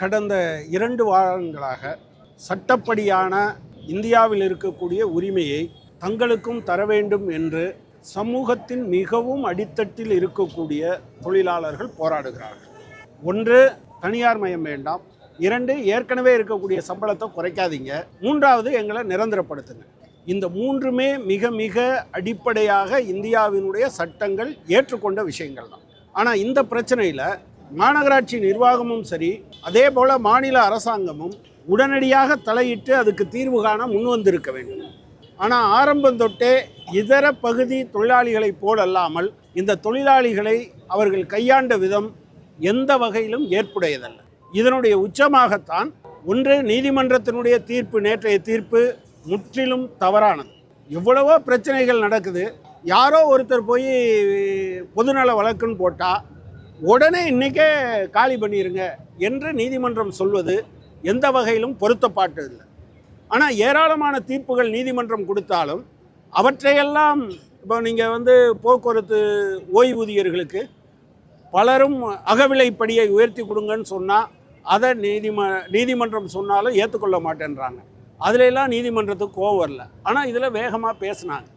கடந்த இரண்டு வாரங்களாக சட்டப்படியான இந்தியாவில் இருக்கக்கூடிய உரிமையை தங்களுக்கும் தர வேண்டும் என்று சமூகத்தின் மிகவும் அடித்தட்டில் இருக்கக்கூடிய தொழிலாளர்கள் போராடுகிறார்கள். ஒன்று தனியார் மயம் வேண்டாம். இரண்டு ஏற்கனவே இருக்கக்கூடிய சம்பளத்தை குறைக்காதீங்க. மூன்றாவது எங்களை நிரந்தரப்படுத்துங்க. இந்த மூன்றுமே மிக மிக அடிப்படையாக இந்தியாவினுடைய சட்டங்கள் ஏற்றுக்கொண்ட விஷயங்கள் தான் ஆனால் இந்த பிரச்சனையில் மாநகராட்சி நிர்வாகமும் சரி அதே போல் மாநில அரசாங்கமும் உடனடியாக தலையிட்டு அதுக்கு தீர்வு காண முன்வந்திருக்க வேண்டும். ஆனால் ஆரம்பம் தொட்டே இதர பகுதி தொழிலாளிகளைப் போலல்லாமல் இந்த தொழிலாளிகளை அவர்கள் கையாண்ட விதம் எந்த வகையிலும் ஏற்புடையதல்ல. இதனுடைய உச்சமாகத்தான் ஒன்று நீதிமன்றத்தினுடைய தீர்ப்பு நேற்றைய தீர்ப்பு முற்றிலும் தவறானது. எவ்வளவோ பிரச்சனைகள் நடக்குது. யாரோ ஒருத்தர் போய் பொதுநல வழக்குன்னு போட்டால் உடனே இன்றைக்கே காலி பண்ணிடுங்க என்று நீதிமன்றம் சொல்வது எந்த வகையிலும் பொருத்தப்பாட்டு இல்லை ஆனால் ஏராளமான தீர்ப்புகள் நீதிமன்றம் கொடுத்தாலும் அவற்றையெல்லாம் இப்போ நீங்கள் வந்து போக்குவரத்து ஓய்வூதியர்களுக்கு பலரும் அகவிலைப்படியை உயர்த்தி கொடுங்கன்னு சொன்னால் அதை நீதிம நீதிமன்றம் சொன்னாலும் ஏற்றுக்கொள்ள மாட்டேன்றாங்க. அதிலெல்லாம் நீதிமன்றத்துக்கு கோவம் வரல. ஆனால் இதில் வேகமாக பேசினாங்க.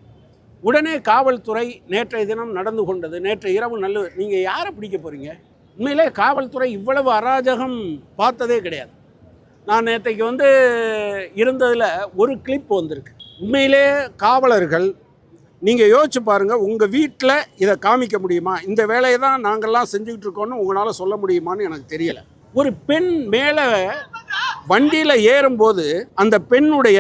உடனே காவல்துறை நேற்றைய தினம் நடந்து கொண்டது. நேற்று இரவு நல்ல நீங்கள் யாரை பிடிக்க போகிறீங்க உண்மையிலே காவல்துறை இவ்வளவு அராஜகம் பார்த்ததே கிடையாது. நான் நேற்றைக்கு வந்து இருந்ததில் ஒரு கிளிப் வந்திருக்கு. உண்மையிலே காவலர்கள் நீங்கள் யோசிச்சு பாருங்கள் உங்கள் வீட்டில் இதை காமிக்க முடியுமா? இந்த வேலையை தான் நாங்கள்லாம் செஞ்சுக்கிட்டு இருக்கோன்னு உங்களால் சொல்ல முடியுமான்னு எனக்கு தெரியலை. ஒரு பெண் மேலே வண்டியில் ஏறும்போது அந்த பெண்ணுடைய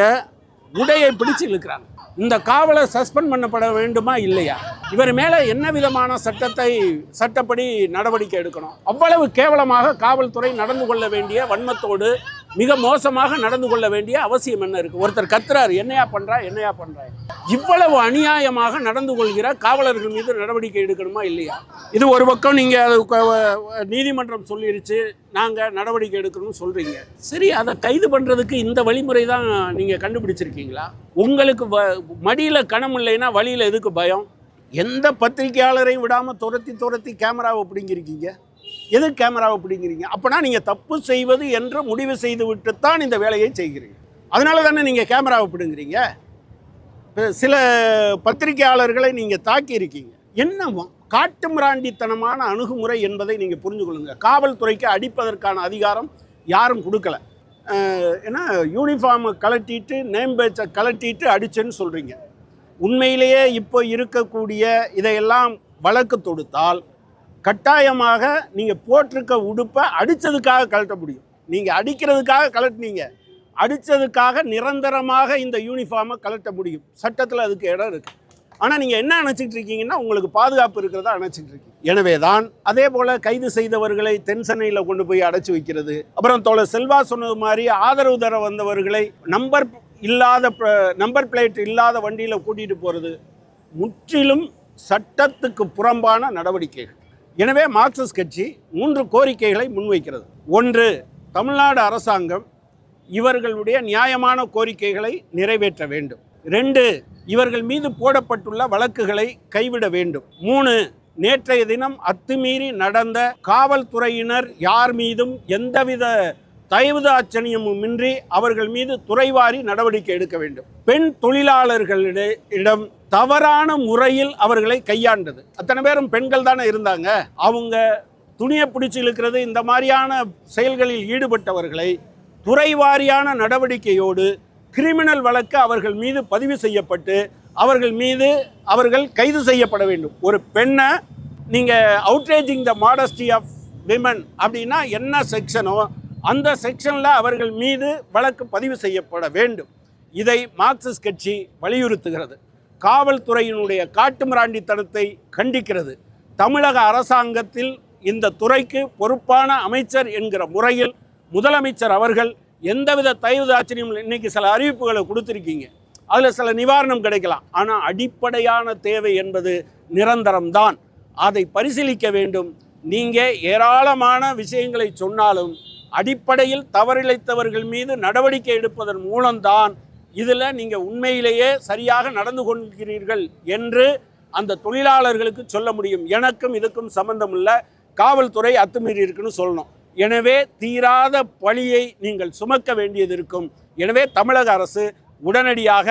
உடையை பிடிச்சு இழுக்கிறாங்க. இந்த காவலர் சஸ்பெண்ட் பண்ணப்பட வேண்டுமா இல்லையா? இவர் மேலே என்ன விதமான சட்டத்தை சட்டப்படி நடவடிக்கை எடுக்கணும்? அவ்வளவு கேவலமாக காவல்துறை நடந்து கொள்ள வேண்டிய வன்மத்தோடு மிக மோசமாக நடந்து கொள்ள வேண்டிய அவசியம் என்ன இருக்கு? ஒருத்தர் கத்துறாரு என்னையா பண்றா என்னையா பண்றா? இவ்வளவு அநியாயமாக நடந்து கொள்கிற காவலர்கள் மீது நடவடிக்கை எடுக்கணுமா இல்லையா? இது ஒரு பக்கம் நீங்க நீதிமன்றம் சொல்லிருச்சு நாங்க நடவடிக்கை எடுக்கணும்னு சொல்றீங்க. சரி அதை கைது பண்றதுக்கு இந்த வழிமுறை தான் நீங்க கண்டுபிடிச்சிருக்கீங்களா? உங்களுக்கு வ- மடியில கணம் இல்லைன்னா வழியில எதுக்கு பயம்? எந்த பத்திரிகையாளரையும் விடாம துரத்தி துரத்தி கேமராவை பிடிங்கிருக்கீங்க எது கேமராவை பிடிங்கிறீங்க அப்போனா நீங்கள் தப்பு செய்வது என்று முடிவு செய்து விட்டுத்தான் இந்த வேலையை செய்கிறீங்க. அதனால தானே நீங்கள் கேமராவை பிடுங்குறீங்க சில பத்திரிகையாளர்களை நீங்கள் தாக்கி இருக்கீங்க என்ன காட்டுமிராண்டித்தனமான அணுகுமுறை என்பதை நீங்கள் புரிஞ்சு கொள்ளுங்கள் காவல்துறைக்கு அடிப்பதற்கான அதிகாரம் யாரும் கொடுக்கல. ஏன்னா யூனிஃபார்மை கலட்டிட்டு நேம் பேச்சை கலட்டிட்டு அடிச்சேன்னு சொல்கிறீங்க உண்மையிலேயே இப்போ இருக்கக்கூடிய இதையெல்லாம் வழக்கு தொடுத்தால் கட்டாயமாக நீங்கள் போட்டிருக்க உடுப்பை அடித்ததுக்காக கழட்ட முடியும். நீங்கள் அடிக்கிறதுக்காக கழட்டினீங்க. அடித்ததுக்காக நிரந்தரமாக இந்த யூனிஃபார்மை கழட்ட முடியும். சட்டத்தில் அதுக்கு இடம் இருக்குது ஆனால் நீங்கள் என்ன அணைச்சிட்டு இருக்கீங்கன்னா உங்களுக்கு பாதுகாப்பு இருக்கிறதா அணைச்சிட்டு இருக்கீங்க. எனவே தான் அதே போல் கைது செய்தவர்களை தென் சென்னையில் கொண்டு போய் அடைச்சி வைக்கிறது. அப்புறம் தோழர் செல்வா சொன்னது மாதிரி ஆதரவு தர வந்தவர்களை நம்பர் இல்லாத நம்பர் பிளேட் இல்லாத வண்டியில் கூட்டிகிட்டு போகிறது முற்றிலும் சட்டத்துக்கு புறம்பான நடவடிக்கைகள். எனவே மார்க்சிஸ்ட் கட்சி மூன்று கோரிக்கைகளை முன்வைக்கிறது. ஒன்று தமிழ்நாடு அரசாங்கம் இவர்களுடைய நியாயமான கோரிக்கைகளை நிறைவேற்ற வேண்டும். ரெண்டு இவர்கள் மீது போடப்பட்டுள்ள வழக்குகளை கைவிட வேண்டும். மூணு நேற்றைய தினம் அத்துமீறி நடந்த காவல்துறையினர் யார் மீதும் எந்தவித தயவுதாட்சணியமுமின்றி அவர்கள் மீது துறைவாரி நடவடிக்கை எடுக்க வேண்டும். பெண் தொழிலாளர்களிடம் தவறான முறையில் அவர்களை கையாண்டது. அத்தனை பேரும் பெண்கள் தானே இருந்தாங்க. அவங்க துணியை பிடிச்சி இழுக்கிறது இந்த மாதிரியான செயல்களில் ஈடுபட்டவர்களை துறைவாரியான நடவடிக்கையோடு கிரிமினல் வழக்கு அவர்கள் மீது பதிவு செய்யப்பட்டு அவர்கள் மீது அவர்கள் கைது செய்யப்பட வேண்டும். ஒரு பெண்ணை நீங்கள் outraging the modesty of women அப்படின்னா என்ன செக்ஷனோ அந்த செக்ஷனில் அவர்கள் மீது வழக்கு பதிவு செய்யப்பட வேண்டும். இதை மார்க்சிஸ்ட் கட்சி வலியுறுத்துகிறது. காவல்துறையினுடைய காட்டுமிராண்டித்தனத்தை கண்டிக்கிறது. தமிழக அரசாங்கத்தில் இந்த துறைக்கு பொறுப்பான அமைச்சர் என்கிற முறையில் முதலமைச்சர் அவர்கள் எந்தவித தயவுதாட்சியம் இன்னைக்கு சில அறிவிப்புகளை கொடுத்துருக்கீங்க. அதில் சில நிவாரணம் கிடைக்கலாம். ஆனால் அடிப்படையான தேவை என்பது நிரந்தரம்தான். அதை பரிசீலிக்க வேண்டும். நீங்கள் ஏராளமான விஷயங்களை சொன்னாலும் அடிப்படையில் தவறிழைத்தவர்கள் மீது நடவடிக்கை எடுப்பதன் மூலம்தான் இதில் நீங்கள் உண்மையிலேயே சரியாக நடந்து கொள்கிறீர்கள் என்று அந்த தொழிலாளர்களுக்கு சொல்ல முடியும். எனக்கும் இதுக்கும் சம்பந்தம் இல்லை. காவல்துறை அத்துமீறி இருக்குன்னு சொல்லணும். எனவே தீராத பழியை நீங்கள் சுமக்க வேண்டியது இருக்கும். எனவே தமிழக அரசு உடனடியாக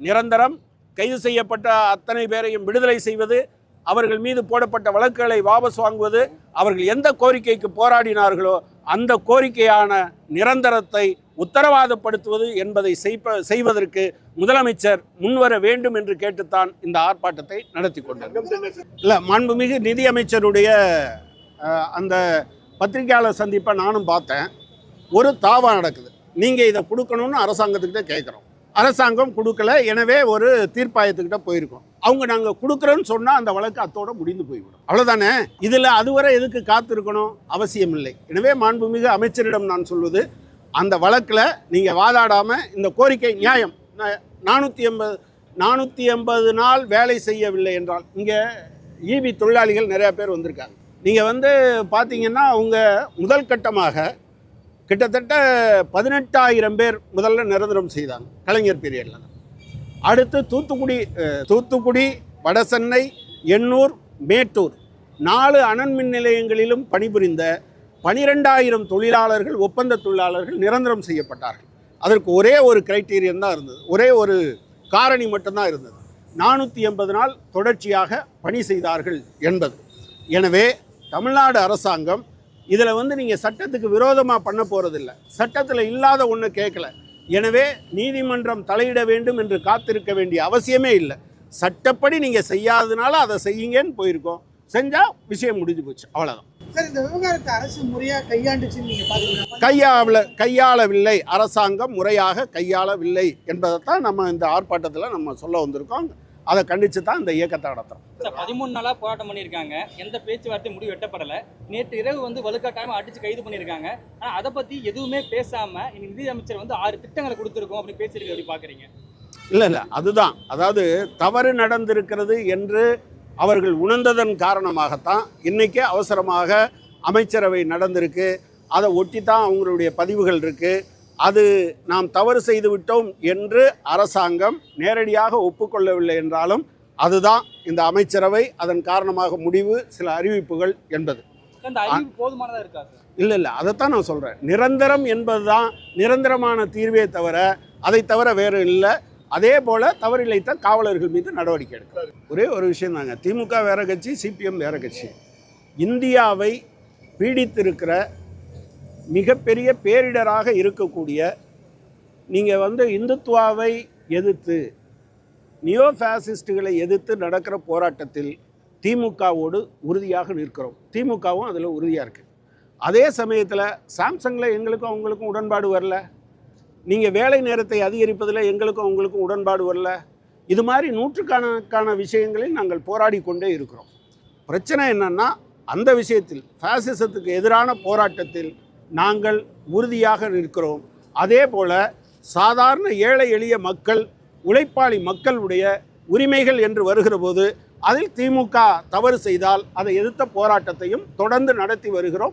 நிரந்தரம் கைது செய்யப்பட்ட அத்தனை பேரையும் விடுதலை செய்வது அவர்கள் மீது போடப்பட்ட வழக்குகளை வாபஸ் வாங்குவது அவர்கள் எந்த கோரிக்கைக்கு போராடினார்களோ அந்த கோரிக்கையான நிரந்தரத்தை உத்தரவாதப்படுத்துவது என்பதை செய்ப்ப செய்வதற்கு முதலமைச்சர் முன்வர வேண்டும் என்று கேட்டுத்தான் இந்த ஆர்ப்பாட்டத்தை நடத்தி கொண்டார். இல்லை மாண்புமிகு நிதியமைச்சருடைய அந்த பத்திரிகையாளர் சந்திப்பை நானும் பார்த்தேன். ஒரு தாவா நடக்குது. நீங்கள் இதை கொடுக்கணும்னு அரசாங்கத்துக்கிட்ட கேட்குறோம். அரசாங்கம் கொடுக்கல எனவே ஒரு தீர்ப்பாயத்துக்கிட்ட போயிருக்கோம். அவங்க நாங்கள் கொடுக்குறோன்னு சொன்னால் அந்த வழக்கு அத்தோடு முடிந்து போய்விடும். அவ்வளோதானே இதில் அதுவரை எதுக்கு காத்திருக்கணும்? அவசியம் இல்லை எனவே மாண்புமிகு அமைச்சரிடம் நான் சொல்வது அந்த வழக்கில் நீங்கள் வாதாடாமல் இந்த கோரிக்கை நியாயம் நானூற்றி எண்பது நானூற்றி எண்பது நாள் வேலை செய்யவில்லை என்றால் இங்கே ஈபி தொழிலாளிகள் நிறையா பேர் வந்திருக்காங்க. நீங்கள் வந்து பார்த்தீங்கன்னா அவங்க முதல் கட்டமாக கிட்டத்தட்ட பதினெட்டாயிரம் பேர் முதல்ல நிரந்தரம் செய்தாங்க கலைஞர் பீரியடில் அடுத்து தூத்துக்குடி தூத்துக்குடி வடசென்னை எண்ணூர் மேட்டூர். நாலு அனல் மின் நிலையங்களிலும் பணிபுரிந்த பனிரெண்டாயிரம் தொழிலாளர்கள் ஒப்பந்த தொழிலாளர்கள் நிரந்தரம் செய்யப்பட்டார்கள். அதற்கு ஒரே ஒரு கிரைட்டீரியன் தான் இருந்தது. ஒரே ஒரு காரணி மட்டும்தான் இருந்தது. நானூற்றி எண்பது நாள் தொடர்ச்சியாக பணி செய்தார்கள் என்பது. எனவே தமிழ்நாடு அரசாங்கம் இதில் வந்து நீங்கள் சட்டத்துக்கு விரோதமாக பண்ண போகிறதில்ல சட்டத்தில் இல்லாத ஒன்று கேட்கல எனவே நீதிமன்றம் தலையிட வேண்டும் என்று காத்திருக்க வேண்டிய அவசியமே இல்லை. சட்டப்படி நீங்கள் செய்யாததுனால அதை செய்யுங்கன்னு போயிருக்கோம். செஞ்சால் விஷயம் முடிஞ்சு போச்சு. அவ்வளோதான் சார் இந்த விவகாரத்தை அரசு முறையா கையாண்டுச்சுன்னு நீங்க பாத்தீங்கன்னா கையாள கையாளவில்லை. அரசாங்கம் முறையாக கையாளவில்லை என்பதைத்தான் நம்ம இந்த ஆர்ப்பாட்டத்தில் நம்ம சொல்ல வந்திருக்கோம். அதை கண்டித்து தான் இந்த இயக்கத்தை நடத்துகிறோம் சார் பதிமூணு நாளா போராட்டம் பண்ணியிருக்காங்க. எந்த பேச்சுவார்த்தை முடிவு எட்டப்படல நேற்று இரவு வந்து வலுக்கட்டாயமா அடிச்சு கைது பண்ணியிருக்காங்க. ஆனா அதை பத்தி எதுவுமே பேசாம இன்னைக்கு நிதி அமைச்சர் வந்து ஆறு திட்டங்களை கொடுத்துருக்கோம் அப்படி பேசியிருக்கு எப்படி பாக்குறீங்க? இல்லை இல்லை அதுதான். அதாவது தவறு நடந்திருக்கிறது என்று அவர்கள் உணர்ந்ததன் காரணமாகத்தான் இன்றைக்கே அவசரமாக அமைச்சரவை நடந்திருக்கு. அதை ஒட்டி தான் அவங்களுடைய பதிவுகள் இருக்குது அது நாம் தவறு செய்து விட்டோம் என்று அரசாங்கம் நேரடியாக ஒப்புக்கொள்ளவில்லை என்றாலும் அதுதான் இந்த அமைச்சரவை அதன் காரணமாக முடிவு சில அறிவிப்புகள் என்பது. இல்லை இல்லை அதைத்தான் நான் சொல்கிறேன் நிரந்தரம் என்பது தான் நிரந்தரமான தீர்வே தவிர அதை தவிர வேறு இல்லை. அதே போல் தவறிழைத்த காவலர்கள் மீது நடவடிக்கை எடுக்கிறார் ஒரே ஒரு விஷயம் தாங்க. திமுக வேற கட்சி சிபிஎம் வேற கட்சி. இந்தியாவை பீடித்திருக்கிற மிகப்பெரிய பேரிடராக இருக்கக்கூடிய நீங்கள் வந்து இந்துத்துவாவை எதிர்த்து நியோ ஃபேசிஸ்டுகளை எதிர்த்து நடக்கிற போராட்டத்தில் திமுகவோடு உறுதியாக நிற்கிறோம். திமுகவும் அதில் உறுதியாக இருக்குது அதே சமயத்தில் சாம்சங்கில் எங்களுக்கும் அவங்களுக்கும் உடன்பாடு வரல. நீங்கள் வேலை நேரத்தை அதிகரிப்பதில் எங்களுக்கும் அவங்களுக்கும் உடன்பாடு வரல. இது மாதிரி நூற்றுக்கணக்கான விஷயங்களில் நாங்கள் போராடி கொண்டே இருக்கிறோம். பிரச்சனை என்னென்னா அந்த விஷயத்தில் ஃபேசிசத்துக்கு எதிரான போராட்டத்தில் நாங்கள் உறுதியாக நிற்கிறோம். அதே போல் சாதாரண ஏழை எளிய மக்கள் உழைப்பாளி மக்களுடைய உரிமைகள் என்று வருகிற போது அதில் திமுக தவறு செய்தால் அதை எதிர்த்த போராட்டத்தையும் தொடர்ந்து நடத்தி வருகிறோம்.